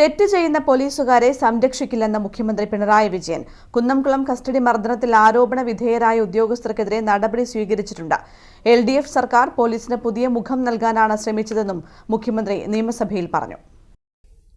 തെറ്റ് ചെയ്യുന്ന പോലീസുകാരെ സംരക്ഷിക്കില്ലെന്ന് മുഖ്യമന്ത്രി പിണറായി വിജയൻ. കുന്നംകുളം കസ്റ്റഡി മർദ്ദനത്തിൽ ആരോപണ വിധേയരായ ഉദ്യോഗസ്ഥർക്കെതിരെ നടപടി സ്വീകരിച്ചിട്ടുണ്ട്. എൽ ഡി എഫ് സർക്കാർ പോലീസിന് പുതിയ മുഖം നൽകാനാണ് ശ്രമിച്ചതെന്നും മുഖ്യമന്ത്രി നിയമസഭയിൽ പറഞ്ഞു.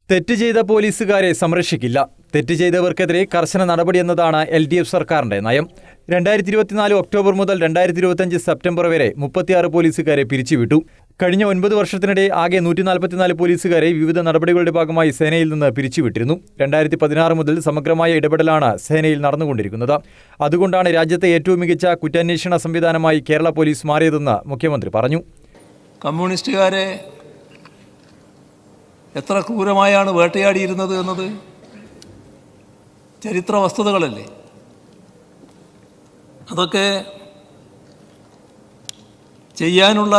തെറ്റ് ചെയ്ത പോലീസുകാരെ സംരക്ഷിക്കില്ല. തെറ്റ് ചെയ്തവർക്കെതിരെ കർശന നടപടി എന്നതാണ് എൽ ഡി എഫ് സർക്കാരിന്റെ നയം. രണ്ടായിരത്തി ഇരുപത്തിനാല് ഒക്ടോബർ മുതൽ രണ്ടായിരത്തി ഇരുപത്തിയഞ്ച് സെപ്റ്റംബർ വരെ മുപ്പത്തിയാറ് പോലീസുകാരെ പിരിച്ചുവിട്ടു. കഴിഞ്ഞ ഒൻപത് വർഷത്തിനിടെ ആകെ നൂറ്റി നാൽപ്പത്തിനാല് പോലീസുകാരെ വിവിധ നടപടികളുടെ ഭാഗമായി സേനയിൽ നിന്ന് പിരിച്ചുവിട്ടിരുന്നു. രണ്ടായിരത്തി പതിനാറ് മുതൽ സമഗ്രമായ ഇടപെടലാണ് സേനയിൽ നടന്നുകൊണ്ടിരിക്കുന്നത്. അതുകൊണ്ടാണ് രാജ്യത്തെ ഏറ്റവും മികച്ച കുറ്റാന്വേഷണ സംവിധാനമായി കേരള പോലീസ് മാറിയതെന്ന് മുഖ്യമന്ത്രി പറഞ്ഞു. കമ്മ്യൂണിസ്റ്റുകാരെ എത്ര ക്രൂരമായാണ് വേട്ടയാടിയിരുന്നത് എന്നത് ചരിത്ര വസ്തുതകളല്ലേ? അതൊക്കെ ചെയ്യാനുള്ള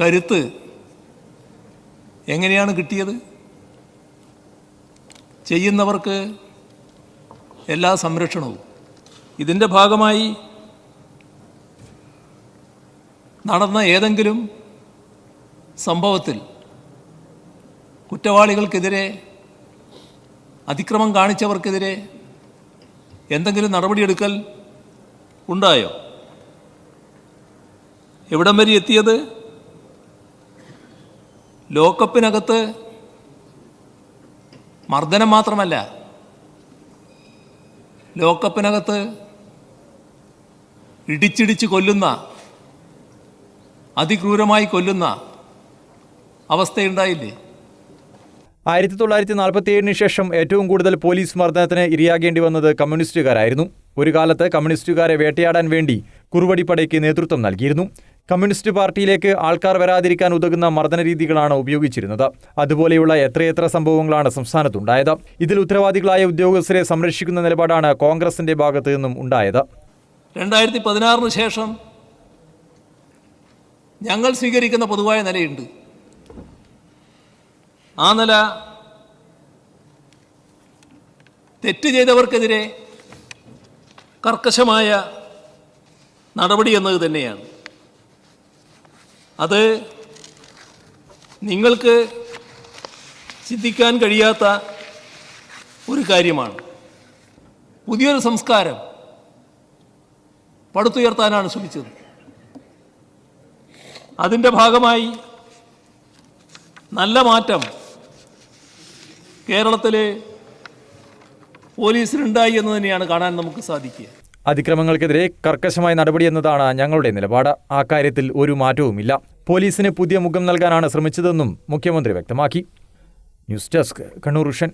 കരുത്ത് എങ്ങനെയാണ് കിട്ടിയത്? ചെയ്യുന്നവർക്ക് എല്ലാ സംരക്ഷണവും. ഇതിന്റെ ഭാഗമായി നടന്ന ഏതെങ്കിലും സംഭവത്തിൽ കുറ്റവാളികൾക്കെതിരെ അതിക്രമം കാണിച്ചവർക്കെതിരെ എന്തെങ്കിലും നടപടിയെടുക്കൽ ഉണ്ടായോ? എവിടം വരെ എത്തിയത്? ലോക്കപ്പിനകത്ത് മർദ്ദനം മാത്രമല്ല ലോക്കപ്പിനകത്ത് ഇടിച്ചിടിച്ച് കൊല്ലുന്ന അതിക്രൂരമായി കൊല്ലുന്ന അവസ്ഥയുണ്ടായില്ലേ? ആയിരത്തി തൊള്ളായിരത്തി നാൽപ്പത്തി ഏഴിന് ശേഷം ഏറ്റവും കൂടുതൽ പോലീസ് മർദ്ദനത്തിന് ഇരയാകേണ്ടി വന്നത് കമ്മ്യൂണിസ്റ്റുകാരായിരുന്നു. ഒരു കാലത്ത് കമ്മ്യൂണിസ്റ്റുകാരെ വേട്ടയാടാൻ വേണ്ടി കുറുവടിപ്പടയ്ക്ക് നേതൃത്വം നൽകിയിരുന്നു. കമ്മ്യൂണിസ്റ്റ് പാർട്ടിയിലേക്ക് ആൾക്കാർ വരാതിരിക്കാൻ ഉതകുന്ന മർദ്ദന രീതികളാണ് ഉപയോഗിച്ചിരുന്നത്. അതുപോലെയുള്ള എത്രയെത്ര സംഭവങ്ങളാണ് സംസ്ഥാനത്തുണ്ടായത്? ഇതിൽ ഉത്തരവാദികളായ ഉദ്യോഗസ്ഥരെ സംരക്ഷിക്കുന്ന നിലപാടാണ് കോൺഗ്രസിന്റെ ഭാഗത്തു നിന്നും ഉണ്ടായത്. രണ്ടായിരത്തി പതിനാറിന് ശേഷം ഞങ്ങൾ സ്വീകരിക്കുന്ന പൊതുവായ നിലയുണ്ട്. ആ നില തെറ്റ് ചെയ്തവർക്കെതിരെ കർക്കശമായ നടപടി എന്നത് തന്നെയാണ്. അത് നിങ്ങൾക്ക് ചിന്തിക്കാൻ കഴിയാത്ത ഒരു കാര്യമാണ്. പുതിയൊരു സംസ്കാരം പടുത്തുയർത്താനാണ് ശ്രമിച്ചത്. അതിന്റെ ഭാഗമായി നല്ല മാറ്റം കേരളത്തിലെ പോലീസിനുണ്ടായി എന്ന് തന്നെയാണ് കാണാൻ നമുക്ക് സാധിക്കുക. അതിക്രമങ്ങൾക്കെതിരെ കർക്കശമായ നടപടി എന്നതാണ് ഞങ്ങളുടെ നിലപാട്. കാര്യത്തിൽ ഒരു മാറ്റവുമില്ല. പോലീസിന് പുതിയ മുഖം നൽകാനാണ് ശ്രമിച്ചതെന്നും മുഖ്യമന്ത്രി വ്യക്തമാക്കി. News desk Kannur vision